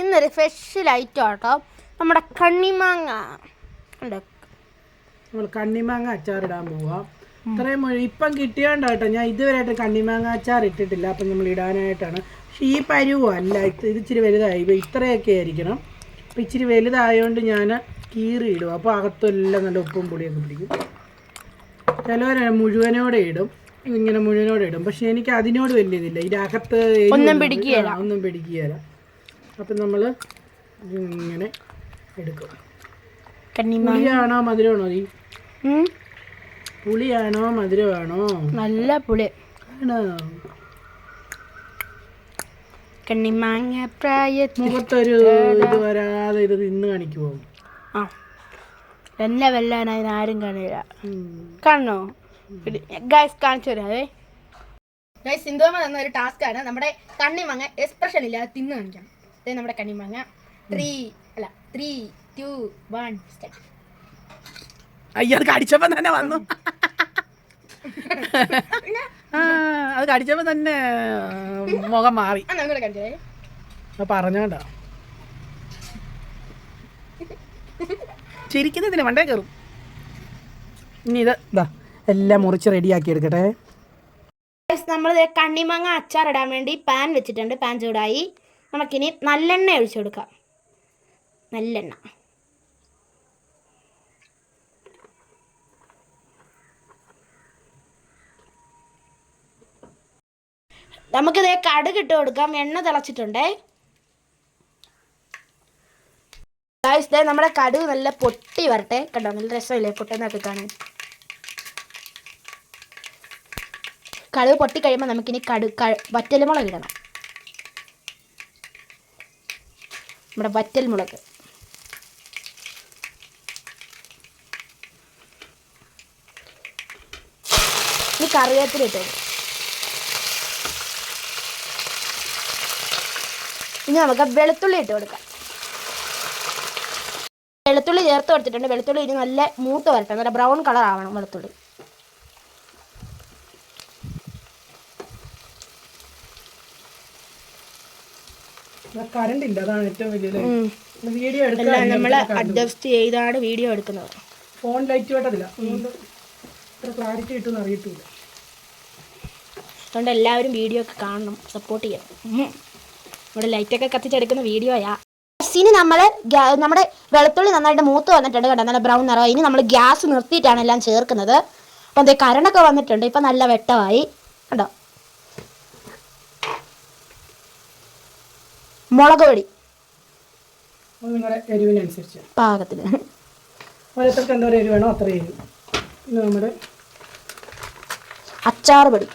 ഇന്നൊരു special item ആട്ടോ. നമ്മുടെ കണ്ണിമാങ്ങ. ഉണ്ട് നമ്മൾ കണ്ണിമാങ്ങ അച്ചാറിടാൻ പോവാം. ഇത്രയും ഇപ്പം കിട്ടിയോണ്ടാട്ടോ. ഞാൻ ഇതുവരെയായിട്ട് കണ്ണിമാങ്ങ അച്ചാർ ഇട്ടിട്ടില്ല. അപ്പം നമ്മൾ ഇടാനായിട്ടാണ്. പക്ഷേ ഈ പരുവോ അല്ല. ഇത് ഇച്ചിരി വലുതായി. ഇപ്പം ഇത്രയൊക്കെ ആയിരിക്കണം. അപ്പം ഇച്ചിരി വലുതായതുകൊണ്ട് ഞാൻ കീറി ഇടും. അപ്പോൾ അകത്തെല്ലാം നല്ല ഉപ്പും പൊടിയൊക്കെ പിടിക്കും. ചിലവർ മുഴുവനോടെ ഇടും. ഇങ്ങനെ മുഴുവനോടെ ഇടും. പക്ഷെ എനിക്ക് അതിനോട് വലിയ ഇതില്ല. ഇതിനകത്ത് എരിവ് ഒന്നും. പിടിക്കുകയില്ല. ഒന്നും പിടിക്കുകയില്ല. അപ്പം നമ്മൾ ഇങ്ങനെ എടുക്കും. പുളിയാണോ മധുരമാണോ ഈ പുളിയാണോ മധുരമാണോ? നല്ല പുളി. ആണോ. കണ്ണിമാങ്ങ പ്രായത്തിൽ മുഖത്തൊരു ഇത് വരാതെ ഇത് തിന്ന് കാണിക്കുമോ ആ. എന്നെ വെല്ലാനായി ആരും കാണില്ല. കാണണോ? ഗൈസ് കാണിച്ചു തരാവേ ഗൈസ് സിന്ധുവമ്മ തന്ന ഒരു ടാസ്ക് ആണ്. നമ്മുടെ കണ്ണിമാങ്ങ എക്സ്പ്രഷൻ ഇല്ലാതെ തിന്ന് കാണിക്കാം. ദേ നമ്മുടെ കണ്ണിമാങ്ങ ത്രീ അല്ല ത്രീ ടു വൺ സ്റ്റാർട്ട് അയ്യോ അത് കടിച്ചപ്പോ തന്നെ വന്നു. അത് കടിച്ചപ്പോ തന്നെ മുഖം മാറി. പറഞ്ഞോണ്ട. ചിരിക്കുന്നതിന് വണ്ടേ കയറും. ഇനി ഇത് ഇതാ എല്ലാം മുറിച്ച് റെഡിയാക്കി എടുക്കട്ടെ. നമ്മൾ കണ്ണിമാങ്ങ അച്ചാറിടാൻ വേണ്ടി പാൻ വെച്ചിട്ടുണ്ട്. പാൻ ചൂടായി. നമുക്കിനി നല്ലെണ്ണ ഒഴിച്ചു കൊടുക്കാം. നല്ലെണ്ണ. നമുക്കിത് കടുക് ഇട്ട് കൊടുക്കാം. എണ്ണ തിളച്ചിട്ടുണ്ടേ. ഗായ്സ് ദേ നമ്മുടെ കടുക് നല്ല പൊട്ടി വരട്ടെ. കണ്ടോ? നല്ല രസമില്ലേ? പൊട്ടുന്നൊക്കെ കാണാൻ. കടുക് പൊട്ടി കഴിയുമ്പോൾ നമുക്കിനി കടു ക- വറ്റൽമുളക് ഇടണം. നമ്മുടെ വറ്റൽ മുളക് ഇനി കറിവേപ്പില ഇട്ടു ഇനി നമുക്ക് വെളുത്തുള്ളി ഇട്ട് കൊടുക്കാം. വെളുത്തുള്ളി ചേർത്ത് കൊടുത്തിട്ടുണ്ട്. വെളുത്തുള്ളി ഇനി നല്ല മൂത്ത് വരട്ടെ. നല്ല ബ്രൗൺ കളർ ആവണം വെളുത്തുള്ളി. കറണ്ട് ഇല്ല. അതാണ് ഏറ്റവും വലിയ വീഡിയോ എടുക്കാൻ നമ്മൾ അഡ്ജസ്റ്റ് ചെയ്താണ് വീഡിയോ എടുക്കുന്നത്. ഫോൺ ലൈറ്റ് വേണ്ടതില്ല അതുകൊണ്ട് ഇത്ര ക്ലാരിറ്റി കിട്ടുമെന്ന് അറിയത്തില്ല. അതുകൊണ്ട് എല്ലാവരും വീഡിയോ ഒക്കെ കാണണം. സപ്പോർട്ട് ചെയ്യണം. ഇവിടെ ലൈറ്റൊക്കെ കത്തിച്ചെടുക്കുന്ന വീഡിയോയാ ഇനി നമ്മൾ നമ്മുടെ വെളുത്തുള്ളി നന്നായിട്ട് മൂത്ത് വന്നിട്ടുണ്ട് കണ്ടോ? നല്ല ബ്രൗൺ നിറവാ ഇനി നമ്മൾ ഗ്യാസ് നിർത്തിയിട്ടാണ് എല്ലാം ചേർക്കുന്നത്. അപ്പം അതേ കരണൊക്കെ വന്നിട്ടുണ്ട്. ഇപ്പം നല്ല വെട്ടമായി. കണ്ടോ? മുളക് പൊടി. നിങ്ങളുടെ എരിവിനനുസരിച്ച്. പാകത്തിന്. ഓരോരുത്തർക്ക് എന്തോരം എരിവ് വേണോ അത്ര എരിവ്. പിന്നെ നമ്മുടെ അച്ചാർ പൊടി.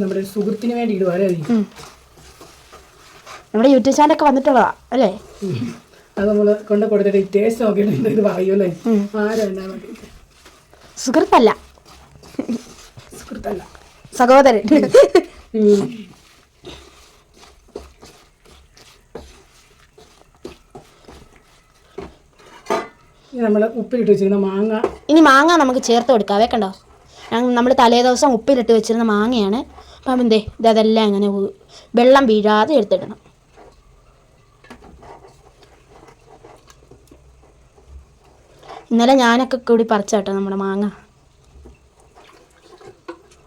നമ്മുടെ ഒരു സുഹൃത്തിന് വേണ്ടി ഇടുക അല്ലേ നമ്മുടെ യൂട്യൂബ് ചാനലൊക്കെ വന്നിട്ടുള്ളതാ അല്ലേ? അത് നമ്മൾ കൊണ്ട് കൊടുത്തിട്ട് ടേസ്റ്റ് നോക്കിയിട്ട് ഇത് പറയുമല്ലേ ആരാണ് സുഹൃത്തല്ല. സുഹൃത്തല്ല സഹോദരൻ. നമ്മൾ ഉപ്പിലിട്ട് വെച്ചിരുന്ന മാങ്ങ. ഇനി മാങ്ങ നമുക്ക് ചേർത്ത് കൊടുക്കാവേ കണ്ടോ? നമ്മൾ തലേ ദിവസം ഉപ്പിലിട്ട് വെച്ചിരുന്ന മാങ്ങയാണ്. അപ്പം എന്തേ ഇതെല്ലാം അതെല്ലാം ഇങ്ങനെ ഉ- വെള്ളം വീഴാതെ എടുത്തിടണം. ഇന്നലെ ഞാനൊക്കെ കൂടി പറിച്ചാട്ടോ നമ്മുടെ മാങ്ങ.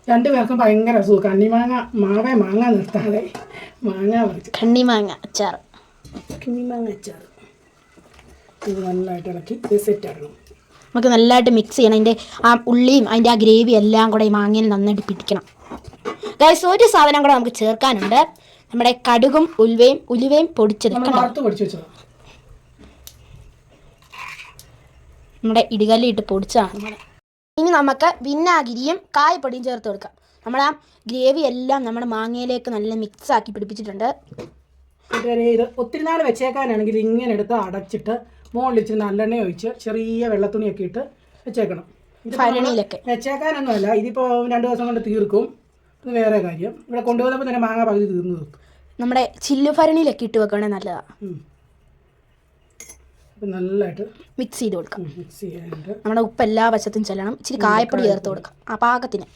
രണ്ടുപേർക്കും ഭയങ്കര സുഖം കണ്ണിമാങ്ങ മാവേ മാങ്ങ നിർത്താതെ. മാങ്ങ പറിച്ച് അച്ചാറ് മാങ്ങ അച്ചാർ. കണ്ണിമാങ്ങ അച്ചാർ. ഇത് നല്ലതായിട്ട് ഇളക്കി ഇത് സെറ്റ് ആക്കണം. നമുക്ക് നല്ലതായിട്ട് മിക്സ് ചെയ്യണം. അതിന്റെ ആ ഉള്ളിയും അതിന്റെ ആ ഗ്രേവി എല്ലാം കൂടെ ഈ മാങ്ങയിൽ നന്നായിട്ട് പിടിക്കണം. ഗൈസ് ഒരു സാധനം കൂടെ നമുക്ക് ചേർക്കാനുണ്ട്. നമ്മുടെ കടുകും ഉലുവയും ഉലുവയും പൊടിച്ചത് നമ്മുടെ ഇടികല്ലിട്ട് പൊടിച്ചതാണ്. നമ്മുടെ ഇനി നമുക്ക് വിനാഗിരിയും കായപ്പൊടിയും ചേർത്ത് കൊടുക്കാം. നമ്മൾ ആ ഗ്രേവി എല്ലാം നമ്മുടെ മാങ്ങയിലേക്ക് നല്ല മിക്സ് ആക്കി പിടിപ്പിച്ചിട്ടുണ്ട്. ഇത് ഒത്തിരി നാൾ വെച്ചേക്കാനാണെങ്കിൽ ഇങ്ങനെ എടുത്ത് അടച്ചിട്ട് മുകളിൽ ഇച്ചിരി നല്ലെണ്ണ ഒഴിച്ച് ചെറിയ വെള്ളത്തുണിയൊക്കെ ഇട്ട് വെച്ചേക്കണം. ഭരണിയിലൊക്കെ വെച്ചേക്കാനൊന്നുമല്ല ഇതിപ്പോൾ രണ്ട് ദിവസം കൊണ്ട് തീർക്കും. ഇത് വേറെ കാര്യം. ഇവിടെ കൊണ്ടുവന്നപ്പോൾ തന്നെ മാങ്ങ പകുതി തീർന്നു തീർക്കും. നമ്മുടെ ചില്ലു ഭരണിയിലൊക്കെ ഇട്ട് വെക്കുകയാണെങ്കിൽ നല്ലതാണ് നല്ലതായിട്ട് മിക്സ് ചെയ്ത് കൊടുക്കാം. മിക്സ് ചെയ്യാനുണ്ട് നമ്മുടെ ഉപ്പ് എല്ലാ വശത്തും ചെല്ലണം. ഇച്ചിരി കായപ്പൊടി ചേർത്ത് കൊടുക്കാം. ആ പാകത്തിന്.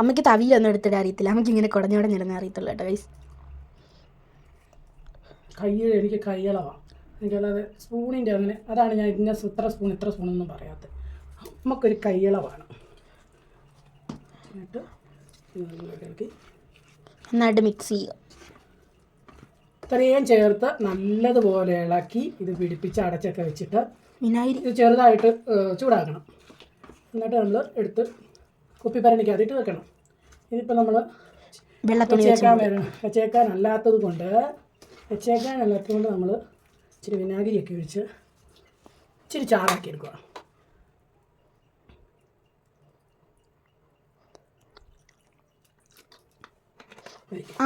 അമ്മയ്ക്ക് തവിയിലൊന്നും എടുത്തിടാൻ അറിയത്തില്ല. അമ്മയ്ക്ക് ഇങ്ങനെ കുടഞ്ഞോടെ നിരുന്നേ അറിയത്തുള്ളൂ കേട്ടോ ഗൈസ് കയ്യിൽ എനിക്ക് കയ്യളവാണ് സ്പൂണിന്റെ അങ്ങനെ അതാണ് ഞാൻ ഇന്ന ഇത്ര സ്പൂൺ ഇത്ര സ്പൂണൊന്നും പറയാത്തത്. നമുക്കൊരു കയ്യളവാണ് എന്നിട്ട് നന്നായിട്ട് മിക്സ് ചെയ്യുക. ഇത്രയും ചേർത്ത് നല്ലതുപോലെ ഇളക്കി ഇത് പിടിപ്പിച്ച് അടച്ചൊക്കെ വെച്ചിട്ട് വിനാഗിരി. ഇത് ചെറുതായിട്ട് ചൂടാക്കണം. എന്നിട്ട് നമ്മൾ എടുത്ത് കുപ്പിപ്പരണിക്കകത്തിട്ട് വെക്കണം. ഇതിപ്പോൾ നമ്മൾ വെച്ചേക്കാൻ വരണം വെച്ചേക്കാൻ അല്ലാത്തത് കൊണ്ട് വെച്ചേക്കാൻ അല്ലാത്തത് കൊണ്ട് നമ്മൾ ഇച്ചിരി വിനാഗിരിയൊക്കെ ഒഴിച്ച് ഇച്ചിരി ചാറാക്കി എടുക്കുക.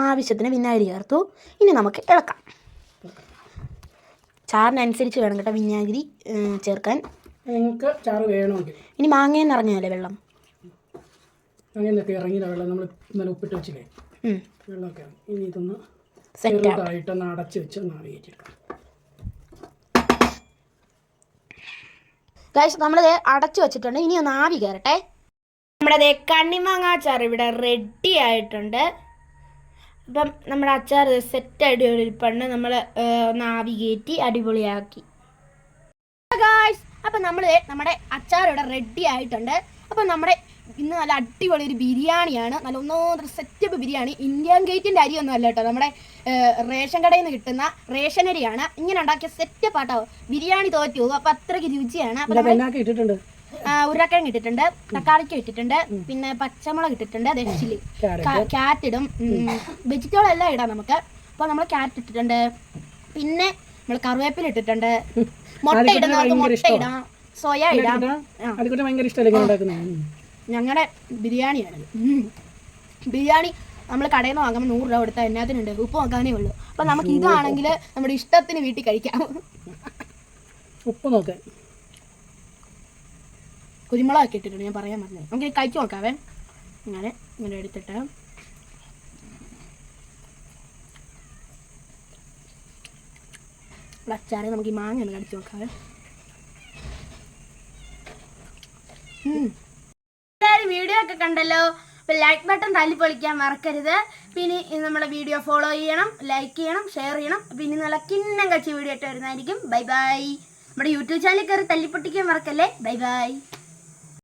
ആവശ്യത്തിന് വിനാഗിരി ചേർത്തു. ഇനി നമുക്ക് ഇളക്കാം. ചാറിനനുസരിച്ച് വേണം കേട്ടോ വിനാഗിരി ചേർക്കാൻ. നിങ്ങൾക്ക് ചാറ് വേണമെങ്കിൽ. ഇനി മാങ്ങയെന്ന് ഇറങ്ങിയല്ലേ വെള്ളം? അങ്ങനെയൊക്കെ വെള്ളം. നമ്മൾ ഇന്നലെ ഉപ്പിട്ട് വെച്ചില്ലേ? ഉം. വെള്ളമൊക്കെ ഇനി ഇതൊന്ന് സെറ്റ് ചെറുതായിട്ടൊന്ന് അടച്ച് വെച്ച് ഒന്ന് ആവിയേറ്റെടുക്കാം ഗൈസ് നമ്മൾ അടച്ചു വെച്ചിട്ടുണ്ട്. ഇനി ഒന്ന് ആവി കയറട്ടെ. നമ്മുടെ കണ്ണിമാങ്ങാച്ചാർ ഇവിടെ റെഡി ആയിട്ടുണ്ട്. അപ്പം നമ്മുടെ അച്ചാർ സെറ്റ് അടിപൊളി ഇരിപ്പുണ്ട്. നമ്മൾ ഒന്ന് ആവി കയറ്റി അടിപൊളിയാക്കി. ഗായ്സ് അപ്പം നമ്മൾ നമ്മുടെ അച്ചാർ ഇവിടെ റെഡി ആയിട്ടുണ്ട്. അപ്പം നമ്മുടെ ഇന്ന് നല്ല അടിപൊളി ഒരു ബിരിയാണിയാണ്. നല്ല ഒന്നൊന്നര സെറ്റപ്പ് ബിരിയാണി. ഇന്ത്യൻ ഗേറ്റിന്റെ അരിയൊന്നും അല്ല കേട്ടോ. നമ്മുടെ റേഷൻ കടയിൽ നിന്ന് കിട്ടുന്ന റേഷൻ അരിയാണ്. ഇങ്ങനെ ഉണ്ടാക്കിയ സെറ്റപ്പ് ആട്ടോ. ബിരിയാണി തോറ്റു പോകും. അപ്പം അത്രയ്ക്ക് രുചിയാണ്. അപ്പം ഇട്ടിട്ടുണ്ട്. ഉരുളക്കിഴങ്ങ് ഇട്ടിട്ടുണ്ട് തക്കാളിക്ക് ഇട്ടിട്ടുണ്ട് പിന്നെ പച്ചമുളക് ഇട്ടിട്ടുണ്ട് ദക്ഷിലി ക്യാറ്റ് ഇടും. വെജിറ്റബിൾ എല്ലാം ഇടാം നമുക്ക്. അപ്പോൾ നമ്മൾ ക്യാറ്റ് ഇട്ടിട്ടുണ്ട്. പിന്നെ നമ്മൾ കറിവേപ്പില ഇട്ടിട്ടുണ്ട്. മുട്ട ഇടുന്നവർക്ക് മുട്ട ഇടാം. സോയ ഇടാം. ഞങ്ങളുടെ ബിരിയാണിയാണ്. ബിരിയാണി നമ്മൾ കടയിൽ നിന്ന് വാങ്ങുമ്പോൾ നൂറ് രൂപ കൊടുത്താൽ എന്നാത്തിനുണ്ട് ഉപ്പ് നോക്കാനേ ഉള്ളൂ. അപ്പം നമുക്ക് ഇതാണെങ്കിൽ നമ്മുടെ ഇഷ്ടത്തിന് വീട്ടിൽ കഴിക്കാം. ഉപ്പ് നോക്കാൻ കുരുമുളകൊക്കെ ഇട്ടിട്ടുണ്ട് ഞാൻ പറയാൻ മറന്നു നമുക്ക് കഴിച്ചു നോക്കാവേ. ഇങ്ങനെ ഇങ്ങനെ എടുത്തിട്ട്. അച്ചാറ് നമുക്ക് ഈ മാങ്ങ ഒന്ന് കടിച്ചു നോക്കാവേ. എല്ലാവരും വീഡിയോ ഒക്കെ കണ്ടല്ലോ? അപ്പോൾ ലൈക്ക് ബട്ടൺ തല്ലി പൊളിക്കാൻ മറക്കരുത്. പിന്നെ നമ്മുടെ വീഡിയോ ഫോളോ ചെയ്യണം ലൈക്ക് ചെയ്യണം ഷെയർ ചെയ്യണം. പിന്നെ നല്ല കിന്നം കച്ചി വീഡിയോ ഇട്ട് വരുന്നതായിരിക്കും. ബൈ ബൈ നമ്മുടെ യൂട്യൂബ് ചാനലിൽ കയറി തല്ലിപ്പൊട്ടിക്കാൻ മറക്കല്ലേ? Bye bye